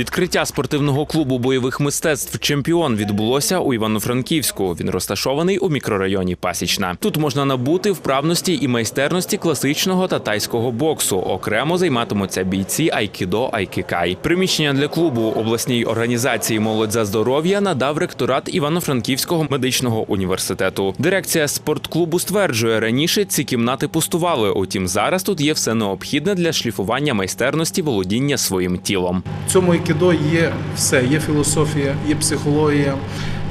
Відкриття спортивного клубу бойових мистецтв Чемпіон відбулося у Івано-Франківську. Він розташований у мікрорайоні Пасічна. Тут можна набути вправності і майстерності класичного та тайського боксу. Окремо займатимуться бійці айкідо айкікай. Приміщення для клубу обласній організації Молодь за здоров'я надав ректорат Івано-Франківського медичного університету. Дирекція спортклубу стверджує, раніше ці кімнати пустували. Утім, зараз тут є все необхідне для шліфування майстерності володіння своїм тілом. Цьому айкідо є все: є філософія, є психологія,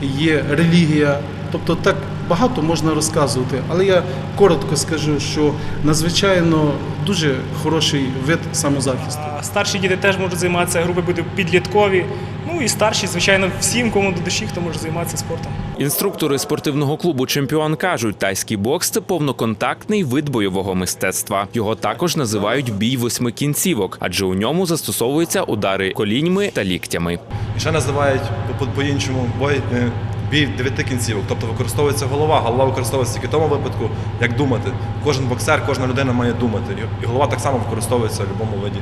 є релігія. Тобто так багато можна розказувати. Але я коротко скажу, що надзвичайно дуже хороший вид самозахисту. Старші діти теж можуть займатися, групи будуть підліткові. Ну і старші, звичайно, всім, кому до душі, хто може займатися спортом. Інструктори спортивного клубу Чемпіон кажуть, тайський бокс це повноконтактний вид бойового мистецтва. Його також називають бій восьми кінцівок, адже у ньому застосовуються удари коліньми та ліктями. І ще називають по- по- по-іншому бой е, бій дев'яти кінцівок. Тобто використовується голова. Голова використовується тільки в тому випадку, як думати. Кожен боксер, кожна людина має думати. І голова так само використовується в будь-якому виді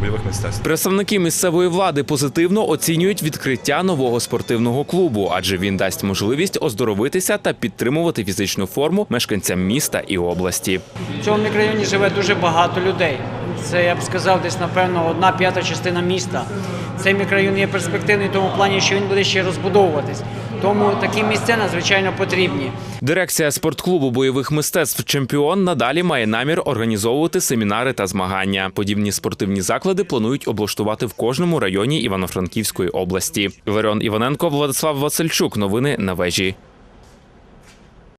бойових мистецтв. Представники місцевої влади позитивно оцінюють відкриття нового спортивного клубу, адже він дасть можливість оздоровитися та підтримувати фізичну форму мешканцям міста і області. В цьому мікрорайоні живе дуже багато людей. Це я б сказав, десь напевно одна п'ята частина міста. Цей мікрорайон є перспективний в тому плані, що він буде ще розбудовуватись. Тому такі місця надзвичайно потрібні. Дирекція спортклубу бойових мистецтв Чемпіон надалі має намір організовувати семінари та змагання. Подібні спортивні заклади планують облаштувати в кожному районі Івано-Франківської області. Верон Іваненко, Владислав Васильчук. Новини на вежі.